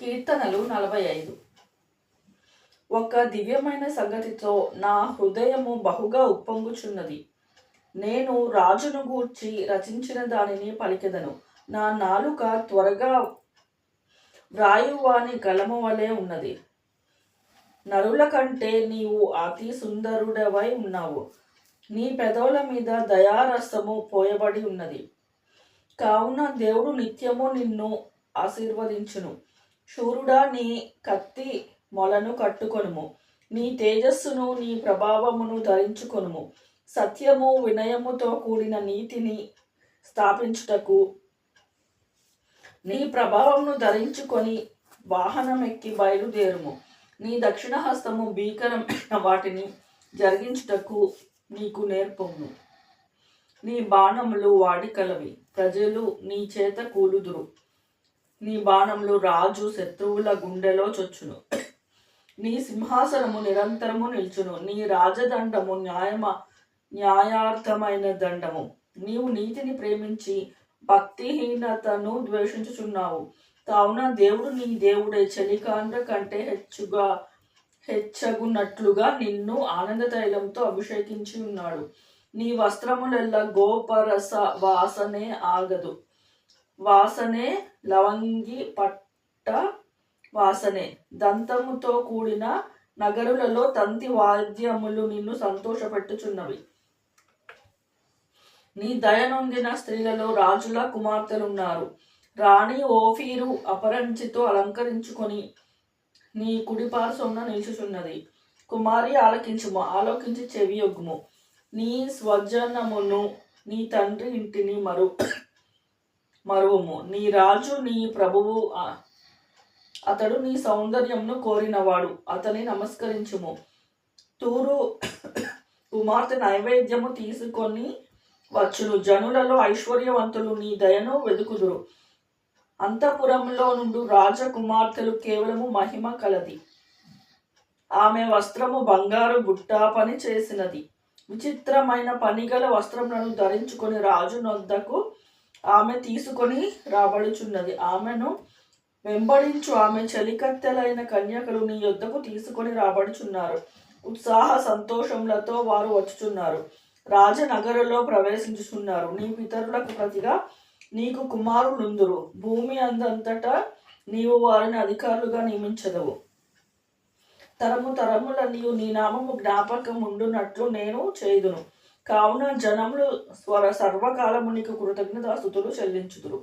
కీర్తనలు నలభై ఐదు ఒక దివ్యమైన సంగతితో నా హృదయము బహుగా ఉప్పొంగుచున్నది. నేను రాజును గూర్చి రచించిన దానిని పలికెదను. నా నాలుక త్వరగా వ్రాయువాని గలము వలె ఉన్నది. నరుల కంటే నీవు అతి సుందరుడవై ఉన్నావు. నీ పెదవుల మీద దయారసము పోయబడి ఉన్నది. కావున దేవుడు నిత్యము నిన్ను ఆశీర్వదించును. శూరుడా నీ కత్తి మొలను కట్టుకొనుము. నీ తేజస్సును నీ ప్రభావమును ధరించుకొనుము. సత్యము వినయముతో కూడిన నీతిని స్థాపించుటకు నీ ప్రభావమును ధరించుకొని వాహనమెక్కి బయలుదేరుము. నీ దక్షిణ హస్తము భీకరమైన వాటిని జరిగించుటకు నీకు నేర్పమును నీ బాణములు వాడికలవి. ప్రజలు నీ చేత కూలుదురు. నీ బాణములు రాజు శత్రువుల గుండెలో చొచ్చును. నీ సింహాసనము నిరంతరము నిల్చును. నీ రాజదండము న్యాయమ న్యాయార్థమైన దండము. నీవు నీతిని ప్రేమించి భక్తిహీనతను ద్వేషించుచున్నావు. కావున దేవుడు నీ దేవుడే. చలికాండ కంటే హెచ్చుగా హెచ్చగున్నట్లుగా నిన్ను ఆనంద తైలంతో అభిషేకించి ఉన్నాడు. నీ వస్త్రములెల్లా గోపరస వాసనే ఆగదు. వాసనే లవంగి పట్ట వాసనే. దంతముతో కూడిన నగరులలో తంతి వాద్యములు నిన్ను సంతోషపెట్టుచున్నవి. నీ దయనొందిన స్త్రీలలో రాజుల కుమార్తెలున్నారు. రాణి ఓఫీరు అపరంచితో అలంకరించుకొని నీ కుడిపార్శ్వమున నిలుచుచున్నది. కుమారి ఆలకించుము. ఆలోకించి చెవియొగ్గుము. నీ స్వజనమును నీ తండ్రి ఇంటిని మరు మరువము. నీ రాజు నీ ప్రభువు అతడు నీ సౌందర్యమును కోరినవాడు. అతని నమస్కరించుము. తూరు కుమార్తె నైవేద్యము తీసుకొని వచ్చును. జనులలో ఐశ్వర్యవంతులు నీ దయను వెదుకుదురు. అంతఃపురంలో నుండు రాజకుమార్తెలు కేవలము మహిమ కలది. ఆమె వస్త్రము బంగారు బుట్ట పని చేసినది. విచిత్రమైన పనిగల వస్త్రములను ధరించుకొని రాజు నొద్దకు ఆమె తీసుకొని రాబడుచున్నది. ఆమెను వెంబడించు. ఆమె చలికత్తెలైన కన్యకలు నీ యొద్దకు తీసుకొని రాబడుచున్నారు. ఉత్సాహ సంతోషములతో వారు వచ్చుచున్నారు. రాజనగరులో ప్రవేశించుచున్నారు. నీ పితరులకు ప్రతిగా నీకు కుమారులుందురు. భూమి అందంతటా నీవు వారిని అధికారులుగా నియమించదవు. తరము తరముల నీవు నీ నామము జ్ఞాపకం ఉండునట్లు నేను చేదును కావున జనములు స్వర సర్వకాలమునికి కృతజ్ఞత స్థుతులు చెల్లించుదురు.